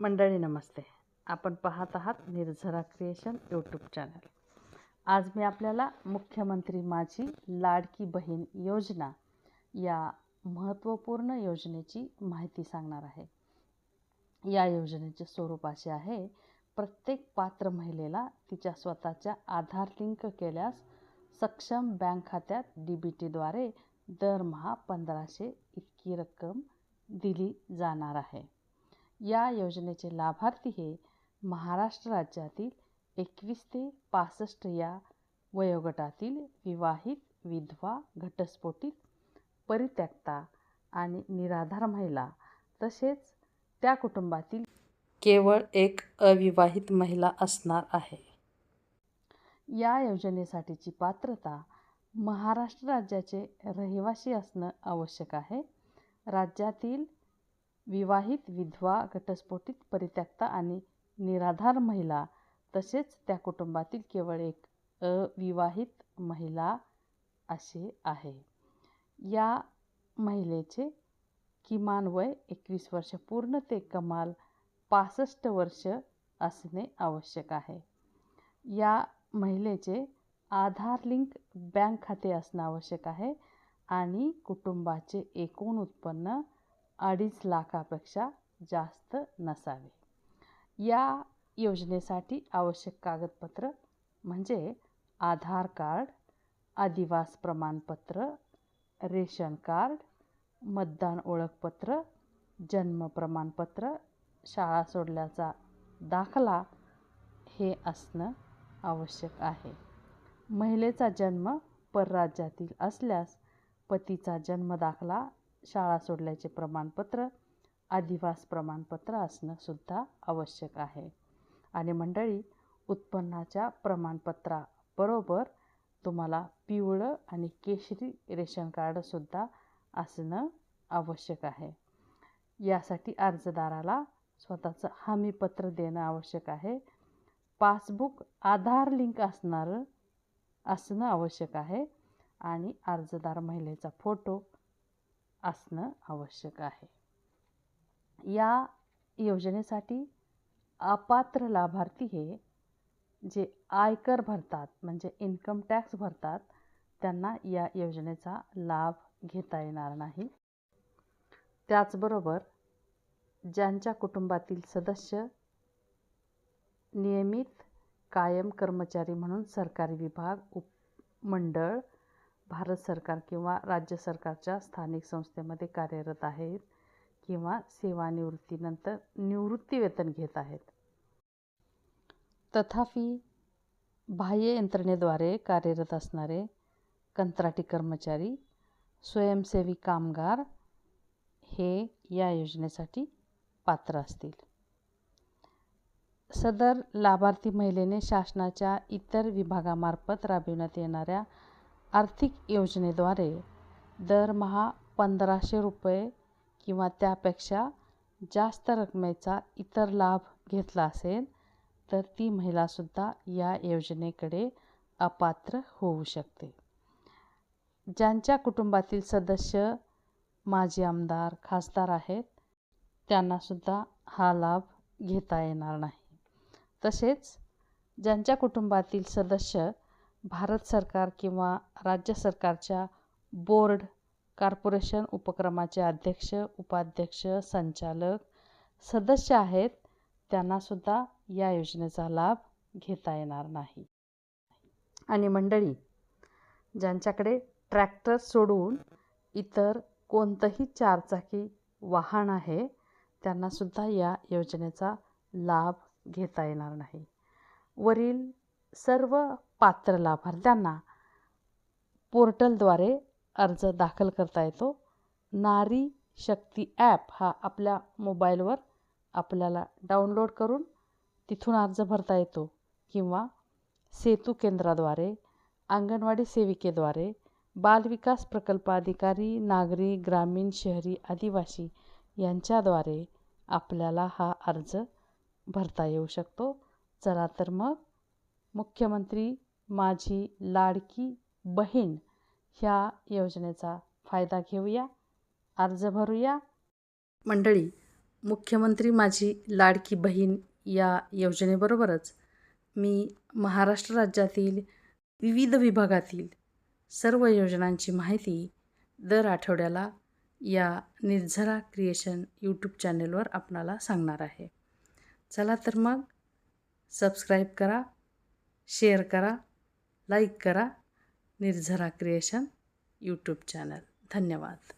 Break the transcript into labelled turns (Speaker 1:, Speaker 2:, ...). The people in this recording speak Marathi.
Speaker 1: मंडळी नमस्ते. आपण पाहत आहात निर्झरा क्रिएशन यूट्यूब चॅनल आज मी आपल्याला मुख्यमंत्री माझी लाडकी बहीण योजना या महत्त्वपूर्ण योजनेची माहिती सांगणार आहे. या योजनेचे स्वरूप असे आहे प्रत्येक पात्र महिलेला तिच्या स्वतःच्या आधार लिंक केल्यास सक्षम बँक खात्यात डी बी टीद्वारे दरमहा पंधराशे इतकी रक्कम दिली जाणार आहे. या योजनेचे लाभार्थी हे महाराष्ट्र राज्यातील एकवीस ते पासष्ट या वयोगटातील विवाहित विधवा घटस्फोटित परित्यक्ता आणि निराधार महिला तसेच त्या कुटुंबातील केवळ एक अविवाहित महिला असणार आहे. या योजनेसाठीची पात्रता महाराष्ट्र राज्याचे रहिवासी असणं आवश्यक आहे. राज्यातील विवाहित विधवा घटस्फोटित परित्यक्ता आणि निराधार महिला तसेच त्या कुटुंबातील केवळ एक अविवाहित महिला असे आहे. या महिलेचे किमान वय एकवीस वर्ष पूर्ण ते कमाल पासष्ट वर्ष असणे आवश्यक आहे. या महिलेचे आधार लिंक बँक खाते असणं आवश्यक आहे आणि कुटुंबाचे एकूण उत्पन्न अडीच लाखापेक्षा जास्त नसावे. या योजनेसाठी आवश्यक कागदपत्र म्हणजे आधार कार्ड आदिवास प्रमाणपत्र रेशन कार्ड मतदान ओळखपत्र जन्म प्रमाणपत्र शाळा सोडल्याचा दाखला हे असणं आवश्यक आहे. महिलेचा जन्म परराज्यातील असल्यास पतीचा जन्मदाखला शाळा सोडल्याचे प्रमाणपत्र अधिवास प्रमाणपत्र असणं सुद्धा आवश्यक आहे. आणि मंडळी उत्पन्नाच्या प्रमाणपत्राबरोबर तुम्हाला पिवळं आणि केशरी रेशन कार्डसुद्धा असणं आवश्यक आहे. यासाठी अर्जदाराला स्वतःचं हमीपत्र देणं आवश्यक आहे. पासबुक आधार लिंक असणारं असणं आवश्यक आहे. आणि अर्जदार महिलेचा फोटो असणं आवश्यक आहे. या योजनेसाठी अपात्र लाभार्थी हे जे आयकर भरतात म्हणजे इन्कम टॅक्स भरतात त्यांना या योजनेचा लाभ घेता येणार नाही. त्याचबरोबर ज्यांच्या कुटुंबातील सदस्य नियमित कायम कर्मचारी म्हणून सरकारी विभाग उपमंडळ भारत सरकार किंवा राज्य सरकारच्या स्थानिक संस्थेमध्ये कार्यरत आहेत किंवा सेवानिवृत्तीनंतर निवृत्तीवेतन घेत आहेत. तथापि बाह्य यंत्रणेद्वारे कार्यरत असणारे कंत्राटी कर्मचारी स्वयंसेवी कामगार हे या योजनेसाठी पात्र असतील. सदर लाभार्थी महिलेने शासनाच्या इतर विभागामार्फत राबविण्यात येणाऱ्या आर्थिक योजनेद्वारे दरमहा पंधराशे रुपये किंवा त्यापेक्षा जास्त रकमेचा इतर लाभ घेतला असेल तर ती महिलासुद्धा या योजनेकडे अपात्र होऊ शकते. ज्यांच्या कुटुंबातील सदस्य माजी आमदार खासदार आहेत त्यांनासुद्धा हा लाभ घेता येणार नाही. तसेच ज्यांच्या कुटुंबातील सदस्य भारत सरकार किंवा राज्य सरकारच्या बोर्ड कॉर्पोरेशन उपक्रमाचे अध्यक्ष उपाध्यक्ष संचालक सदस्य आहेत त्यांनासुद्धा या योजनेचा लाभ घेता येणार नाही. आणि मंडळी ज्यांच्याकडे ट्रॅक्टर सोडून इतर कोणतंही चारचाकी वाहन आहे त्यांनासुद्धा या योजनेचा लाभ घेता येणार नाही. वरील सर्व पात्र लाभार्थ्यांना पोर्टलद्वारे अर्ज दाखल करता येतो. नारी शक्ती ॲप हा आपल्या मोबाईलवर आपल्याला डाउनलोड करून तिथून अर्ज भरता येतो किंवा सेतू केंद्राद्वारे अंगणवाडी सेविकेद्वारे बालविकास प्रकल्प अधिकारी नागरी ग्रामीण शहरी आदिवासी यांच्याद्वारे आपल्याला हा अर्ज भरता येऊ शकतो. चला तर मग मुख्यमंत्री माझी लाडकी बहीण ह्या योजनेचा फायदा घेऊया अर्ज भरूया. मंडळी मुख्यमंत्री माझी लाडकी बहीण या योजनेबरोबरच मी महाराष्ट्र राज्यातील विविध विभागातील सर्व योजनांची माहिती दर आठवड्याला या निर्झरा क्रिएशन यूट्यूब चॅनेलवर आपणाला सांगणार आहे. चला तर मग सबस्क्राईब करा शेअर करा लाईक करा. Nirjhara creation YouTube channel. धन्यवाद.